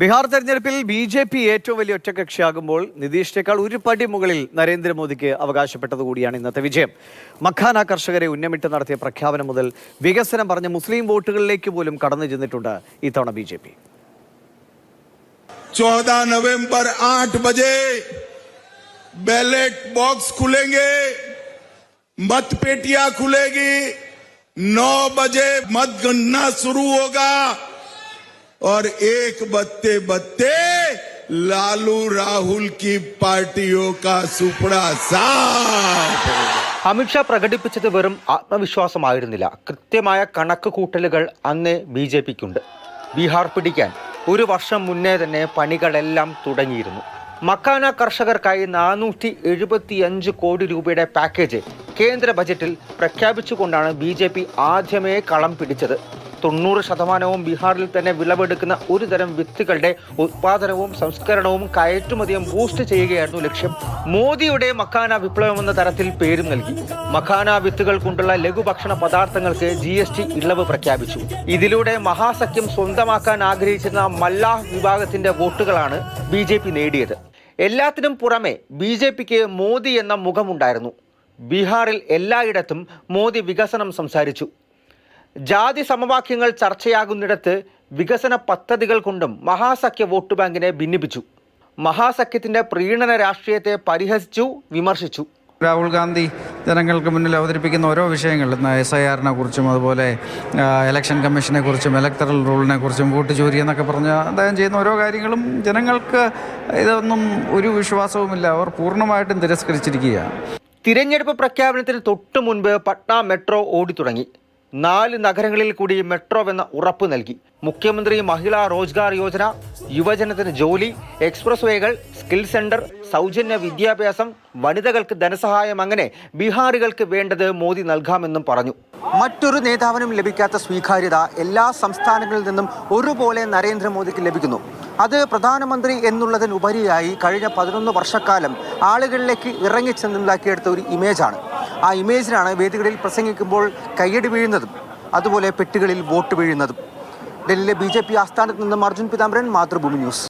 ബീഹാർ തെരഞ്ഞെടുപ്പിൽ B J P ഏറ്റവും വലിയ ഒറ്റകക്ഷിയാകുമ്പോൾ നിതീഷിനേക്കാൾ ഒരു പടി മുകളിൽ നരേന്ദ്രമോദിക്ക് അവകാശപ്പെട്ടത് കൂടിയാണ് ഇന്നത്തെ വിജയം മഖാന കർഷകരെ ഉന്നമിട്ട് നടത്തിയ പ്രഖ്യാപനം മുതൽ വികസനം പറഞ്ഞ മുസ്ലിം വോട്ടുകളിലേക്ക് പോലും കടന്നു ചെന്നിട്ടുണ്ട് ഇത്തവണ ബി ജെ പി चौदह नवंबर आठ बजे बैलेट बॉक्स खुलेंगे मतपेटियां खुलेगी नौ बजे मतगणना शुरू होगा और एक बत्ते बत्ते लालू राहुल की पार्टियों का सुपड़ा साफ होगा അമിത്ഷാ പ്രകടിപ്പിച്ചത് വെറും ആത്മവിശ്വാസമായിരുന്നില്ല കൃത്യമായ കണക്ക് കൂട്ടലുകൾ അന്ന് ബി ജെ പിക്കുണ്ട് ബീഹാർ പിടിക്കാൻ ഒരു വർഷം മുന്നേ തന്നെ പണികളെല്ലാം തുടങ്ങിയിരുന്നു മക്കാന കർഷകർക്കായി നാനൂറ്റി എഴുപത്തിയഞ്ച് കോടി രൂപയുടെ പാക്കേജ് കേന്ദ്ര ബജറ്റിൽ പ്രഖ്യാപിച്ചുകൊണ്ടാണ് ബി ജെ പി ആദ്യമേ കളം പിടിച്ചത് തൊണ്ണൂറ് ശതമാനവും ബീഹാറിൽ തന്നെ വിളവെടുക്കുന്ന ഒരു തരം വിത്തുകളുടെ ഉത്പാദനവും സംസ്കരണവും കയറ്റുമതിയും ബൂസ്റ്റ് ചെയ്യുകയായിരുന്നു ലക്ഷ്യം. മോദിയുടെ മക്കാന വിപ്ലവം എന്ന തരത്തിൽ പേരും നൽകി. മഖാന വിത്തുകൾ കൊണ്ടുള്ള ലഘുഭക്ഷണ പദാർത്ഥങ്ങൾക്ക് ജി എസ് ടി ഇളവ് പ്രഖ്യാപിച്ചു. ഇതിലൂടെ മഹാസഖ്യം സ്വന്തമാക്കാൻ ആഗ്രഹിച്ചിരുന്ന മല്ലാഹ് വിഭാഗത്തിന്റെ വോട്ടുകളാണ് ബി ജെ പി നേടിയത്. എല്ലാത്തിനും പുറമെ ബി ജെ പിക്ക് മോദി എന്ന മുഖമുണ്ടായിരുന്നു. ബീഹാറിൽ എല്ലായിടത്തും മോദി വികസനം സംസാരിച്ചു. ജാതി സമവാക്യങ്ങൾ ചർച്ചയാകുന്നിടത്ത് വികസന പദ്ധതികൾ കൊണ്ടും മഹാസഖ്യ വോട്ട് ബാങ്കിനെ ഭിന്നിപ്പിച്ചു. മഹാസഖ്യത്തിന്റെ പ്രീണന രാഷ്ട്രീയത്തെ പരിഹസിച്ചു വിമർശിച്ചു. രാഹുൽ ഗാന്ധി ജനങ്ങൾക്ക് മുന്നിൽ അവതരിപ്പിക്കുന്ന ഓരോ വിഷയങ്ങളും എസ് ഐ ആറിനെ കുറിച്ചും അതുപോലെ ഇലക്ഷൻ കമ്മീഷനെ കുറിച്ചും ഇലക്ടറൽ റൂളിനെ കുറിച്ചും വോട്ട് ചോരി എന്നൊക്കെ പറഞ്ഞ് അദ്ദേഹം ചെയ്യുന്ന ഓരോ കാര്യങ്ങളും ജനങ്ങൾക്ക് ഇതൊന്നും ഒരു വിശ്വാസവുമില്ല. അവർ പൂർണമായിട്ടും തിരസ്കരിച്ചിരിക്കുകയാണ്. തിരഞ്ഞെടുപ്പ് പ്രഖ്യാപനത്തിന് തൊട്ടു മുൻപ് പട്ന മെട്രോ ഓടിത്തുടങ്ങി നാല് നഗരങ്ങളിൽ കൂടി മെട്രോ എന്ന ഉറപ്പ് നൽകി. മുഖ്യമന്ത്രി മഹിളാ റോജ്ഗാർ യോജന യുവജനത്തിന് ജോലി എക്സ്പ്രസ് വേകൾ സ്കിൽ സെന്റർ സൗജന്യ വിദ്യാഭ്യാസം വനിതകൾക്ക് ധനസഹായം അങ്ങനെ ബീഹാറുകൾക്ക് വേണ്ടത് മോദി നൽകാമെന്നും പറഞ്ഞു. മറ്റൊരു നേതാവിനും ലഭിക്കാത്ത സ്വീകാര്യത എല്ലാ സംസ്ഥാനങ്ങളിൽ നിന്നും ഒരുപോലെ നരേന്ദ്രമോദിക്ക് ലഭിക്കുന്നു. അത് പ്രധാനമന്ത്രി എന്നുള്ളതിനുപരിയായി കഴിഞ്ഞ പതിനൊന്ന് വർഷക്കാലം ആളുകളിലേക്ക് ഇറങ്ങിച്ചെന്നുണ്ടാക്കിയെടുത്ത ഒരു ഇമേജാണ്. ആ ഇമേജിനാണ് വേദികളിൽ പ്രസംഗിക്കുമ്പോൾ കയ്യടി വീഴുന്നതും അതുപോലെ പെട്ടികളിൽ വോട്ട് വീഴുന്നതും. ഡൽഹിയിലെ ബി ജെ പി ആസ്ഥാനത്ത് നിന്നും അർജുൻ പിതാംബരൻ മാതൃഭൂമി ന്യൂസ്.